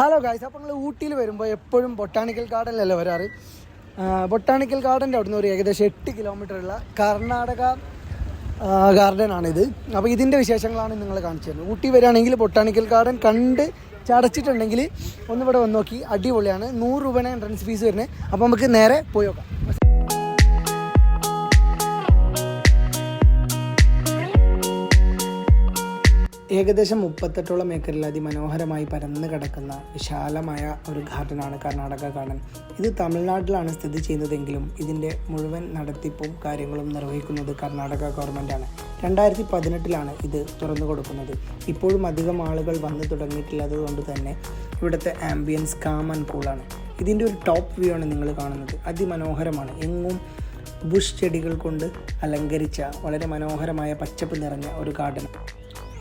Hello guys അപ്പോൾ നിങ്ങൾ ഊട്ടിയിൽ വരുമ്പോൾ എപ്പോഴും ബൊട്ടാണിക്കൽ ഗാർഡനിലല്ലേ വരാറ്? ബൊട്ടാണിക്കൽ ഗാർഡന്റെ അവിടുന്ന് ഒരു ഏകദേശം എട്ട് കിലോമീറ്റർ ഉള്ള കർണാടക ഗാർഡൻ ആണിത്. അപ്പോൾ ഇതിന്റെ വിശേഷങ്ങളാണ് നിങ്ങൾ കാണിച്ചു തരുന്നത്. ഊട്ടി വരികയാണെങ്കിൽ ബൊട്ടാണിക്കൽ ഗാർഡൻ കണ്ട് ചടച്ചിട്ടുണ്ടെങ്കിൽ ഒന്നിവിടെ വന്ന് നോക്കി. അടിപൊളിയാണ്. നൂറ് രൂപയാണ് എൻട്രൻസ് ഫീസ് വരുന്നത്. അപ്പോൾ നമുക്ക് നേരെ പോയി നോക്കാം. ഏകദേശം മുപ്പത്തെട്ടോളം ഏക്കറിൽ അതിമനോഹരമായി പരന്നു കിടക്കുന്ന വിശാലമായ ഒരു ഗാർഡനാണ് കർണാടക ഗാർഡൻ. ഇത് തമിഴ്നാട്ടിലാണ് സ്ഥിതി ചെയ്യുന്നതെങ്കിലും ഇതിന്റെ മുഴുവൻ നടത്തിപ്പും കാര്യങ്ങളും നിർവഹിക്കുന്നത് കർണാടക ഗവൺമെന്റാണ് രണ്ടായിരത്തി പതിനെട്ടിലാണ് ഇത് തുറന്നു കൊടുക്കുന്നത്. ഇപ്പോഴും അധികം ആളുകൾ വന്നു തുടങ്ങിയിട്ടില്ലാത്തത് കൊണ്ട് തന്നെ ഇവിടുത്തെ ആംബിയൻസ് കാമൻ ആൻഡ് കൂളാണ് ഇതിന്റെ ഒരു ടോപ്പ് വ്യൂ ആണ് നിങ്ങൾ കാണുന്നത്. അതിമനോഹരമാണ്. എങ്ങും ബുഷ് ചെടികൾ കൊണ്ട് അലങ്കരിച്ച വളരെ മനോഹരമായ പച്ചപ്പ് നിറഞ്ഞ ഒരു ഗാർഡൻ.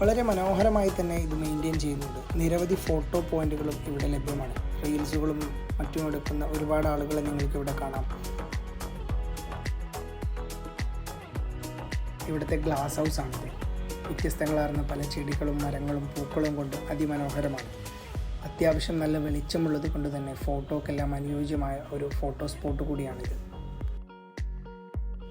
വളരെ മനോഹരമായി തന്നെ ഇത് മെയിന്റെയിൻ ചെയ്യുന്നുണ്ട്. നിരവധി ഫോട്ടോ പോയിന്റുകളും ഇവിടെ ലഭ്യമാണ്. റീൽസുകളും മറ്റും എടുക്കുന്ന ഒരുപാട് ആളുകളെ നിങ്ങൾക്ക് ഇവിടെ കാണാം. ഇവിടുത്തെ ഗ്ലാസ് ഹൗസ് ആണിത് വ്യത്യസ്തങ്ങളാർന്ന പല ചെടികളും മരങ്ങളും പൂക്കളും കൊണ്ട് അതിമനോഹരമാണ്. അത്യാവശ്യം നല്ല വെളിച്ചമുള്ളത് കൊണ്ട് തന്നെ ഫോട്ടോക്കെല്ലാം അനുയോജ്യമായ ഒരു ഫോട്ടോ സ്പോട്ട് കൂടിയാണിത്.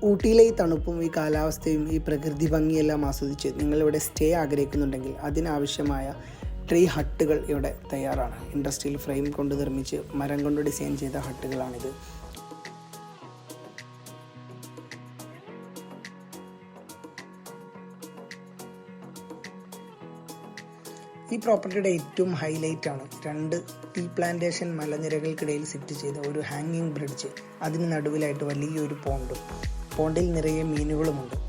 ഊട്ടിയിലെ ഈ തണുപ്പും ഈ കാലാവസ്ഥയും ഈ പ്രകൃതി ഭംഗിയെല്ലാം ആസ്വദിച്ച് നിങ്ങളിവിടെ സ്റ്റേ ആഗ്രഹിക്കുന്നുണ്ടെങ്കിൽ അതിനാവശ്യമായ ട്രീ ഹട്ടുകൾ ഇവിടെ തയ്യാറാണ്. ഇൻഡസ്ട്രിയൽ ഫ്രെയിം കൊണ്ട് നിർമ്മിച്ച് മരം കൊണ്ട് ഡിസൈൻ ചെയ്ത ഹട്ടുകളാണിത്. ഈ പ്രോപ്പർട്ടിയുടെ ഏറ്റവും ഹൈലൈറ്റ് ആണ്. രണ്ട് ടീ പ്ലാന്റേഷൻ മലനിരകൾക്കിടയിൽ സെറ്റ് ചെയ്ത ഒരു ഹാങ്ങിങ് ബ്രിഡ്ജ് അതിന് നടുവിലായിട്ട് വലിയൊരു പോണ്ടും പോണ്ടിൽ നിറയെ മീനുകളുമുണ്ട്.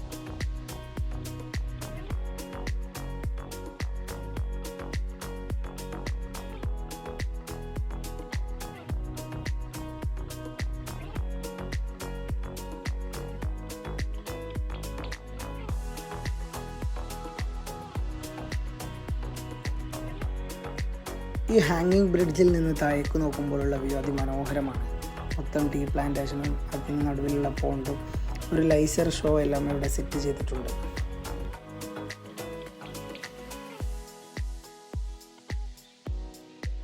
ഈ ഹാങ്ങിങ് ബ്രിഡ്ജിൽ നിന്ന് താഴേക്ക് നോക്കുമ്പോഴുള്ള വ്യൂ അതിമനോഹരമാണ്. മൊത്തം ടീ പ്ലാന്റേഷനും അതിന് നടുവിലുള്ള പോണ്ടും ഒരു ലൈസർ ഷോ എല്ലാം ഇവിടെ സെറ്റ് ചെയ്തിട്ടുണ്ട്.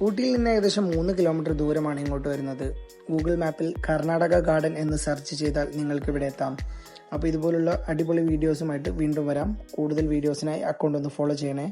ഊട്ടിയിൽ നിന്ന് ഏകദേശം മൂന്ന് കിലോമീറ്റർ ദൂരമാണ് ഇങ്ങോട്ട് വരുന്നത്. ഗൂഗിൾ മാപ്പിൽ കർണാടക ഗാർഡൻ എന്ന് സെർച്ച് ചെയ്താൽ നിങ്ങൾക്ക് ഇവിടെ എത്താം. അപ്പോൾ ഇതുപോലുള്ള അടിപൊളി വീഡിയോസുമായിട്ട് വീണ്ടും വരാം. കൂടുതൽ വീഡിയോസിനായി അക്കൗണ്ട് ഒന്ന് ഫോളോ ചെയ്യണേ.